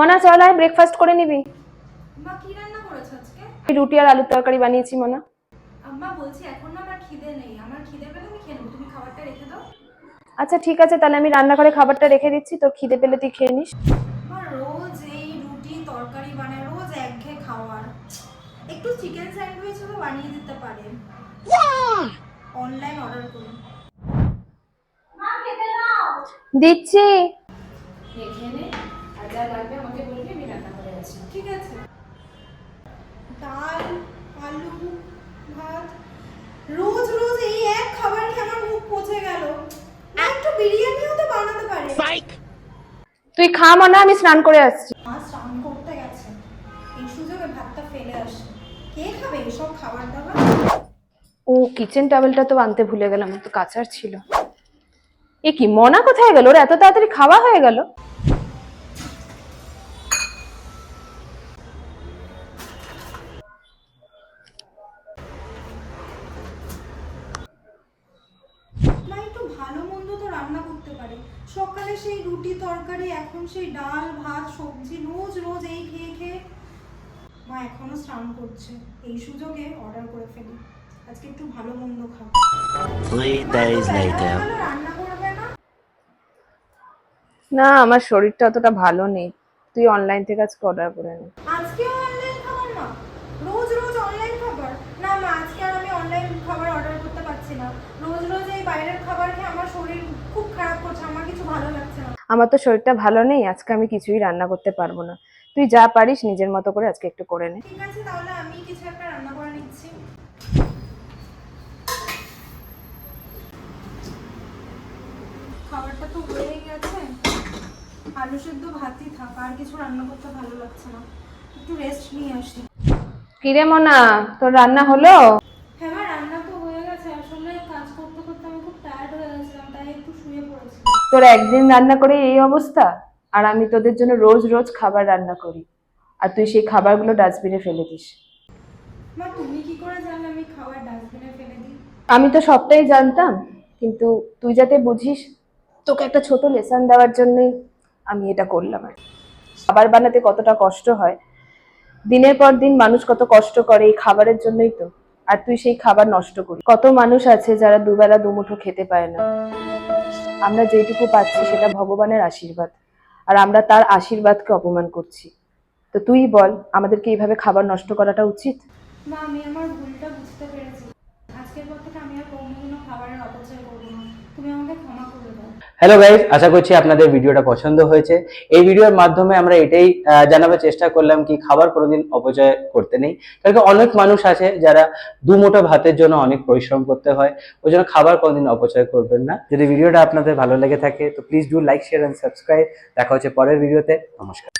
মনা চল আয় ব্রেকফাস্ট করে নিবি। মা কি রান্না করেছ আজকে? রুটি আর আলুর তরকারি বানিয়েছি মনা। আম্মা বলছি এখন না আমার খিদে নেই। আমার খিদে পেলে আমি খেয়ে নেব। তুমি খাবারটা রেখে দাও। আচ্ছা ঠিক আছে তাহলে আমি রান্নাঘরে খাবারটা রেখে দিচ্ছি। তোর খিদে পেলে তুই খেয়ে নিস। আমার রোজ এই রুটি তরকারি বানায় রোজ একঘেয়ে খাওয়ার। একটু চিকেন স্যান্ডউইচ হলে বানিয়ে দিতে পারে। অনলাইন অর্ডার করুন। মা খেতে নাও দিচ্ছি। এখানে আর যা লাগবে আমাকে বলবি আমি রান্না করে আছি ঠিক আছে ডাল আলু ভাত। রোজ রোজ এই এক খাবার খেয়ে আমার মুখ পচে গেল। একটু বিরিয়ানিও তো বানাতে পারে। তুই খা মনা আমি স্নান করে আসছি। মা স্নান করতে গেছে। এই সুযোগে ভাতটা ফেলে আসে। কে খাবে এসব খাবার দাবার? ও কিচেন টাওয়েলটা তো আনতে ভুলে গেলাম তো কাচার ছিল। এ কি মনা কোথায় গেল? ওর এত তাড়াতাড়ি খাওয়া হয়ে গেল? একটু ভালো মন্দ তো রান্না করতে পারে। সকালে সেই রুটি তরকারি এখন সেই ডাল ভাত সবজি রোজ রোজ এই খেয়ে খেয়ে মা এখনও স্নান করছে। এই সুযোগে অর্ডার করে ফেলি। আজকে একটু ভালো মন্দ খাব। রান্না করবে না? না আমার শরীরটা অতটা ভালো নেই। তুই অনলাইন থেকে আজকে অর্ডার করে নে আজকেও অনলাইন খাবার মা রোজ রোজ অনলাইন খাবার না মা আজকে আর আমি অনলাইন খাবার অর্ডার করতে পারছি না রোজ রোজ এই বাইরের খাবার খেয়ে আমার শরীর খুব খারাপ করছে আমার কিছু ভালো লাগছে না আমার তো শরীরটা ভালো নেই আজকে আমি কিছুই রান্না করতে পারব না। তুই যা পারিস নিজের মতো করে আজকে একটু করে নে। ঠিক আছে তাহলে আমি কিছু একটা রান্না করে নিচ্ছি। খাবারটা তো হয়েই গেছে। আলু সেদ্ধ ভাতই থাক আর কিছু রান্না করতে ভালো লাগছে না। একটু রেস্ট নিয়ে আসি। কিরে মনা তোর রান্না হলো হ্যাঁ মা, রান্না তো হয়ে গেছে আসলে কাজ করতে করতে আমি খুব টায়ার্ড হয়ে গেছিলাম তাই একটু শুয়ে পড়েছি। তোর একদিন রান্না করে এই অবস্থা? আর আমি তোদের জন্য রোজ রোজ খাবার রান্না করি। আর তুই সেই খাবারগুলো ডাস্টবিনে ফেলে দিস। মা তুমি কি করে জানলে আমি খাবার ডাস্টবিনে ফেলে দিই? আমি তো সবটাই জানতাম কিন্তু তুই যাতে বুঝিস তোকে একটা ছোট লেসন দেওয়ার জন্যই আমি এটা করলাম আর খাবার বানাতে কতটা কষ্ট হয়। দিনের পর দিন মানুষ কত কষ্ট করে এই খাবারের জন্যই তো। আর তুই সেই খাবার নষ্ট করি কত মানুষ আছে যারা দুবেলা দুমুঠো খেতে পায় না। আমরা যেটুকু পাচ্ছি সেটা ভগবানের আশীর্বাদ। আর আমরা তার আশীর্বাদকে অপমান করছি। তো তুই বল, আমাদেরকে এইভাবে খাবার নষ্ট করাটা উচিত? মা আমি আমার ভুলটা বুঝতে পেরেছি আজকের পর থেকে আমি আর কোনোদিনও খাবারের অপচয় করব না তুমি আমাকে ক্ষমা করে দাও হ্যালো গাইজ আশা করছি আপনাদের ভিডিওটা পছন্দ হয়েছে। এই ভিডিওর মাধ্যমে আমরা এটাই জানাবার চেষ্টা করলাম কি খাবার কোনোদিন অপচয় করতে নেই। কারণ অনেক মানুষ আছে যারা দু মুঠো ভাতের জন্য অনেক পরিশ্রম করতে হয়, ওই জন্য খাবার কোনোদিন অপচয় করবেন না। যদি ভিডিওটা আপনাদের ভালো লেগে থাকে, তো please do like share and subscribe দেখা হচ্ছে পরের ভিডিওতে। নমস্কার।